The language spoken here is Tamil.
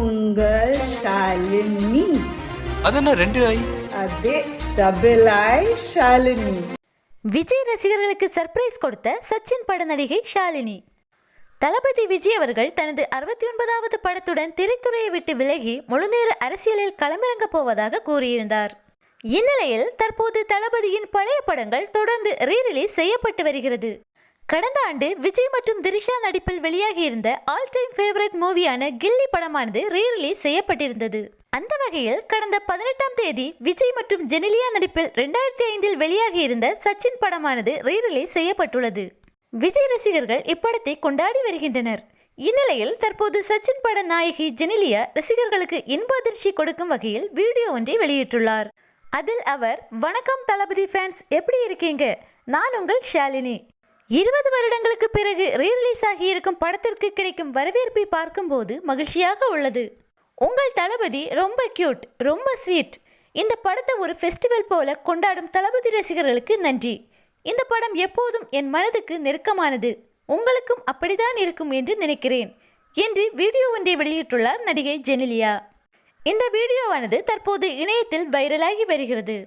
உங்கள் ஷாலினி. அது என்ன ரெண்டு ஐ? அதே டபுள் ஐ ஷாலினி. விஜய் ரசிகர்களுக்கு சர்ப்ரைஸ் கொடுத்த சச்சின் பட நடிகை ஷாலினி. தளபதி விஜய் அவர்கள் தனது அறுபத்தி ஒன்பதாவது படத்துடன் திரைத்துறையை விட்டு விலகி முழுநேர அரசியலில் களமிறங்க போவதாக கூறியிருந்தார். இந்நிலையில் தற்போது தளபதியின் பழைய படங்கள் தொடர்ந்து ரீரிலீஸ் செய்யப்பட்டு வருகிறது. கடந்த ஆண்டு விஜய் மற்றும் திரிஷா நடிப்பில் வெளியாகியிருந்த ஆல் டைம் ஃபேவரட் மூவியான கில்லி படமானது ரீரிலீஸ் செய்யப்பட்டிருந்தது. அந்த வகையில் கடந்த பதினெட்டாம் தேதி விஜய் மற்றும் ஜெனிலியா நடிப்பில் ரெண்டாயிரத்தி ஐந்தில் வெளியாகியிருந்த சச்சின் படமானது ரீரிலீஸ் செய்யப்பட்டுள்ளது. விஜய் ரசிகர்கள் இப்படத்தை கொண்டாடி வருகின்றனர். இந்நிலையில் தற்போது சச்சின் பட நாயகி ஜெனிலியா ரசிகர்களுக்கு இன்ப அதிர்ச்சி கொடுக்கும் வகையில் வீடியோ ஒன்றை வெளியிட்டுள்ளார். அதில் அவர் வணக்கம் தளபதி ஃபேன்ஸ் எப்படி இருக்கீங்க? நான் உங்கள் ஷாலினி. இருபது வருடங்களுக்கு பிறகு ரீரிலீஸ் ஆகியிருக்கும் படத்திற்கு கிடைக்கும் வரவேற்பை பார்க்கும்போது மகிழ்ச்சியாக உள்ளது. உங்கள் தளபதி ரொம்ப கியூட் ரொம்ப ஸ்வீட் இந்த படத்தை ஒரு ஃபெஸ்டிவல் போல கொண்டாடும் தளபதி ரசிகர்களுக்கு நன்றி. இந்த படம் எப்போதும் என் மனதுக்கு நெருக்கமானது. உங்களுக்கும் அப்படிதான் இருக்கும் என்று நினைக்கிறேன். என்று வீடியோ ஒன்றை வெளியிட்டுள்ளார் நடிகை ஜெனிலியா. இந்த வீடியோவானது தற்போது இணையத்தில் வைரலாகி வருகிறது.